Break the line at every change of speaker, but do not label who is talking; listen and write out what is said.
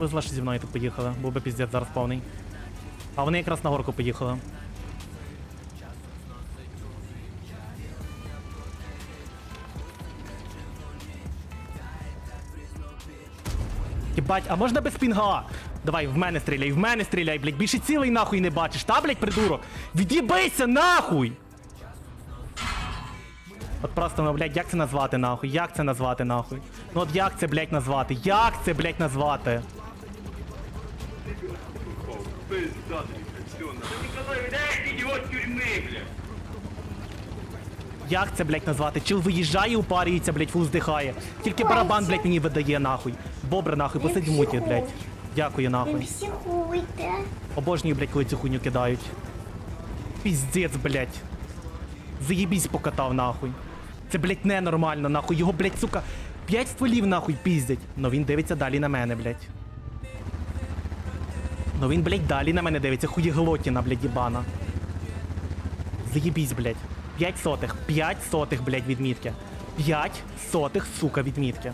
Повезла, що зі мною тут поїхали, був би піздець зараз повний. А вони якраз на горку поїхали. Єбать, а можна без пінга? Давай, в мене стріляй, в мене стріляй, блядь, більше цілий нахуй не бачиш, та, блядь, придурок? Від'їбися нахуй! От просто, ну, блядь, як це назвати нахуй? Як це назвати нахуй? Ну от як це, блядь, назвати? Як це, блядь, назвати? Як це, блядь, назвати? Чил виїжджає, упарюється, блядь, фул здихає. Тільки барабан, блядь, мені видає нахуй. Бобр нахуй, посидь в муті, блядь. Дякую нахуй.
психуйте.
Обожнюю, блядь, коли цю хуйню кидають. Піздець, блядь. Заєбісь покатав нахуй. Це, блядь, ненормально, нахуй. Його, блядь, сука, п'ять стволів нахуй піздять. Но він дивиться далі на мене, блядь. Ну він, блядь, далі на мене дивиться, хуєглотіна, блядь, їбана. Заєбісь, блядь. П'ять сотих, п'ять сотих, блядь, відмітки. П'ять сотих, сука, відмітки.